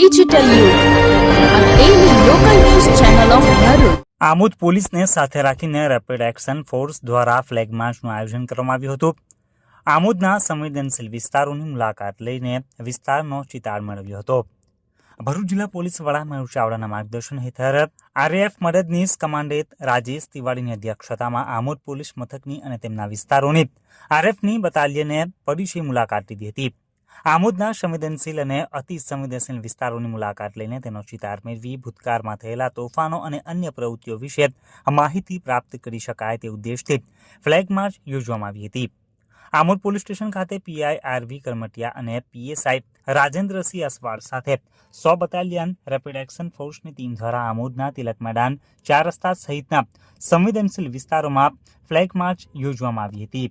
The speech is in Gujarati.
ડિજિટલ. આમોદ પોલીસને સાથે રાખીને રેપિડ એક્શન ફોર્સ દ્વારા ફ્લેગ માર્ચનું આયોજન કરવામાં આવ્યું હતું. આમોદના સંવેદનશીલ વિસ્તારોની મુલાકાત લઈને વિસ્તારનો ચિતાર મેળવ્યો હતો. ભરૂચ જિલ્લા પોલીસ વડા મયુર ચાવડાના માર્ગદર્શન હેઠળ આરએએફ મદદનીશ કમાન્ડેટ રાજેશ તિવાડીની અધ્યક્ષતામાં આમોદ પોલીસ મથકની અને તેમના વિસ્તારોની આરએફની બટાલિયને પરિચય મુલાકાત લીધી હતી. આમોદના સંવેદનશીલ અને અતિ સંવેદનશીલ વિસ્તારોની મુલાકાત લઈને તેનો ચિતાર મેળવી, ભૂતકાળમાં થયેલા તોફાનો અને અન્ય પ્રવૃત્તિઓ વિશે માહિતી પ્રાપ્ત કરી શકાય તે ઉદ્દેશથી ફ્લેગ માર્ચ યોજવામાં આવી હતી. આમોદ પોલીસ સ્ટેશન ખાતે પીઆઈ આરવી કરમટિયા અને પીએસઆઈ રાજેન્દ્રસિંહ અસવાડ સાથે સો બટાલિયન રેપિડ એક્શન ફોર્સની ટીમ દ્વારા આમોદના તિલક મેદાન ચાર રસ્તા સહિતના સંવેદનશીલ વિસ્તારોમાં ફ્લેગ માર્ચ યોજવામાં આવી હતી.